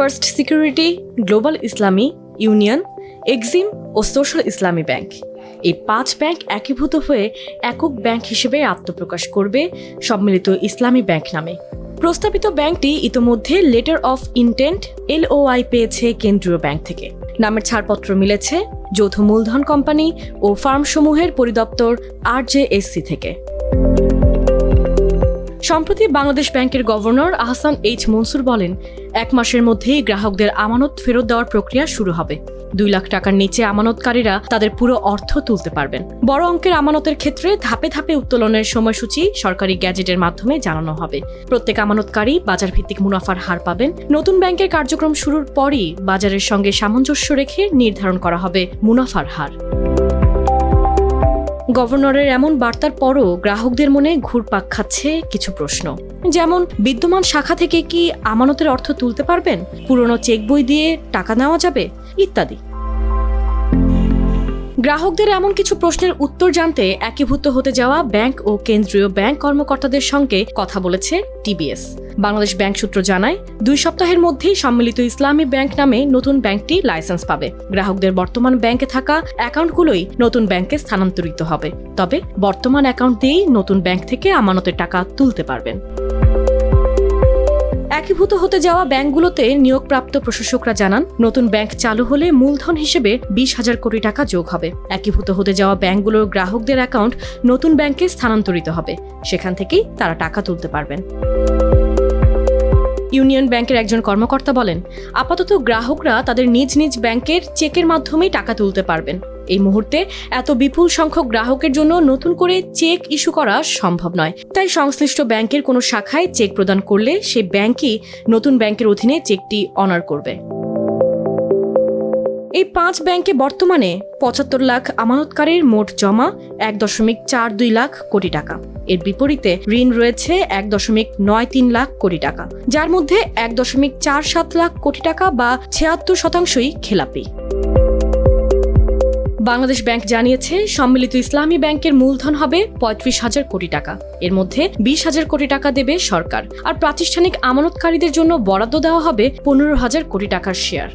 First security, global Islami union, Exim ও social Islami bank. এই পাঁচ bank একীভূত হয়ে একক ব্যাংক হিসেবে আত্মপ্রকাশ করবে সম্মিলিত ইসলামী ব্যাংক নামে। প্রস্তাবিত ব্যাংকটি ইতোমধ্যে লেটার অফ ইন্টেন্ট, এলওআই পেয়েছে কেন্দ্রীয় ব্যাংক থেকে। নামের ছাড়পত্র মিলেছে যৌথ মূলধন কোম্পানি ও ফার্মসমূহের পরিদপ্তর আর জে আরজেএসসি থেকে। সম্প্রতি বাংলাদেশ ব্যাংকের গভর্নর আহসান এইচ মনসুর বলেন, এক মাসের মধ্যেই গ্রাহকদের আমানত ফেরত দেওয়ার প্রক্রিয়া শুরু হবে। দুই লাখ টাকার নিচে আমানতকারীরা তাদের পুরো অর্থ তুলতে পারবেন। বড় অঙ্কের আমানতের ক্ষেত্রে ধাপে ধাপে উত্তোলনের সময়সূচি সরকারি গ্যাজেটের মাধ্যমে জানানো হবে। প্রত্যেক আমানতকারী বাজার ভিত্তিক মুনাফার হার পাবেন। নতুন ব্যাংকের কার্যক্রম শুরুর পরই বাজারের সঙ্গে সামঞ্জস্য রেখে নির্ধারণ করা হবে মুনাফার হার। গভর্নরের এমন বার্তার পরও গ্রাহকদের মনে ঘুরপাক খাচ্ছে কিছু প্রশ্ন। যেমন, বিদ্যমান শাখা থেকে কি আমানতের অর্থ তুলতে পারবেন? পুরনো চেক বই দিয়ে টাকা নেওয়া যাবে? ইত্যাদি। গ্রাহকদের এমন কিছু প্রশ্নের উত্তর জানতে একীভূত হতে যাওয়া ব্যাংক ও কেন্দ্রীয় ব্যাংক কর্মকর্তাদের সঙ্গে কথা বলেছে টিবিএস বাংলাদেশ ব্যাংক সূত্র জানায়, দুই সপ্তাহের মধ্যেই সম্মিলিত ইসলামী ব্যাংক নামে নতুন ব্যাংকটি লাইসেন্স পাবে। গ্রাহকদের বর্তমান ব্যাংকে থাকা অ্যাকাউন্টগুলোই নতুন ব্যাংকে স্থানান্তরিত হবে। তবে বর্তমান অ্যাকাউন্ট দিয়েই নতুন ব্যাংক থেকে আমানতের টাকা তুলতে পারবেন। একীভূত হতে যাওয়া ব্যাংকগুলোতে নিয়োগপ্রাপ্ত প্রশাসকরা জানান, নতুন ব্যাংক চালু হলে মূলধন হিসেবে বিশ হাজার কোটি টাকা যোগ হবে। একীভূত হতে যাওয়া ব্যাংকগুলোর গ্রাহকদের অ্যাকাউন্ট নতুন ব্যাংকে স্থানান্তরিত হবে। সেখান থেকেই তারা টাকা তুলতে পারবেন। ইউনিয়ন ব্যাংকের একজন কর্মকর্তা বলেন, আপাতত গ্রাহকরা তাদের নিজ নিজ ব্যাংকের চেকের মাধ্যমেই টাকা তুলতে পারবেন। এই মুহূর্তে এত বিপুল সংখ্যক গ্রাহকের জন্য নতুন করে চেক ইস্যু করা সম্ভব নয়। তাই সংশ্লিষ্ট ব্যাংকের কোনো শাখায় চেক প্রদান করলে সে ব্যাংকই নতুন ব্যাংকের অধীনে চেকটি অনার করবে। এই পাঁচ ব্যাংকে বর্তমানে পঁচাত্তর লাখ আমানতকারীর মোট জমা এক দশমিক চার দুই লাখ কোটি টাকা। এর বিপরীতে ঋণ রয়েছে এক দশমিক নয় তিন লাখ কোটি টাকা, যার মধ্যে এক দশমিক চার সাত লাখ কোটি টাকা বা ছিয়াত্তর শতাংশই খেলাপি। বাংলাদেশ ব্যাংক জানিয়েছে, সম্মিলিত ইসলামী ব্যাংকের মূলধন হবে পঁয়ত্রিশ হাজার কোটি টাকা। এর মধ্যে বিশ হাজার কোটি টাকা দেবে সরকার, আর প্রাতিষ্ঠানিক আমানতকারীদের জন্য বরাদ্দ দেওয়া হবে পনেরো হাজার কোটি টাকার শেয়ার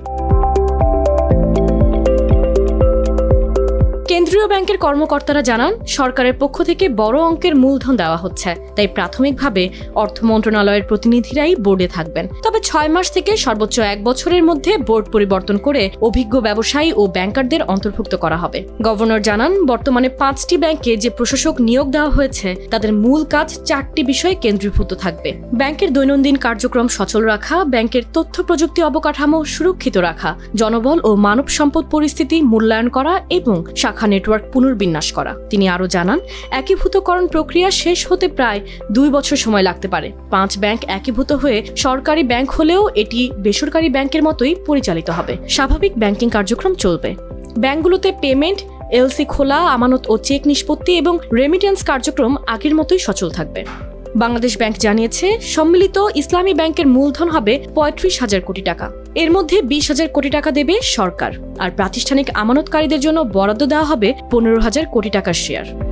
কেন্দ্রীয় ব্যাংকের কর্মকর্তারা জানান, সরকারের পক্ষ থেকে বড় অঙ্কের মূলধন দেওয়া হচ্ছে, তাই প্রাথমিকভাবে অর্থ মন্ত্রণালয়ের প্রতিনিধিরাই বোর্ডে থাকবেন। তবে ছয় মাস থেকে সর্বোচ্চ এক বছরের মধ্যে বোর্ড পরিবর্তন করে অভিজ্ঞ ব্যবসায়ী ও ব্যাংকারদের অন্তর্ভুক্ত করা হবে। গভর্নর জানান, বর্তমানে পাঁচটি ব্যাংকে যে প্রশাসক নিয়োগ দেওয়া হয়েছে, তাদের মূল কাজ চারটি বিষয়ে কেন্দ্রীভূত থাকবে। ব্যাংকের দৈনন্দিন কার্যক্রম সচল রাখা, ব্যাংকের তথ্য প্রযুক্তি অবকাঠামো সুরক্ষিত রাখা, জনবল ও মানব সম্পদ পরিস্থিতি মূল্যায়ন করা এবং শাখা নেটওয়ার্ক পুনর্বিন্যাস করা। তিনি আরও জানান, একীভূতকরণ প্রক্রিয়া শেষ হতে প্রায় দুই বছর সময় লাগতে পারে। পাঁচ ব্যাংক একীভূত হয়ে সরকারি ব্যাংক হলেও এটি বেসরকারি ব্যাংকের মতোই পরিচালিত হবে। স্বাভাবিক ব্যাংকিং কার্যক্রম চলবে। ব্যাংকগুলোতে পেমেন্ট, এলসি খোলা, আমানত ও চেক নিষ্পত্তি এবং রেমিটেন্স কার্যক্রম আগের মতোই সচল থাকবে। বাংলাদেশ ব্যাংক জানিয়েছে, সম্মিলিত ইসলামী ব্যাংকের মূলধন হবে পঁয়ত্রিশ হাজার কোটি টাকা। এর মধ্যে বিশ হাজার কোটি টাকা দেবে সরকার। আর প্রাতিষ্ঠানিক আমানতকারীদের জন্য বরাদ্দ দেওয়া হবে পনেরো হাজার কোটি টাকার শেয়ার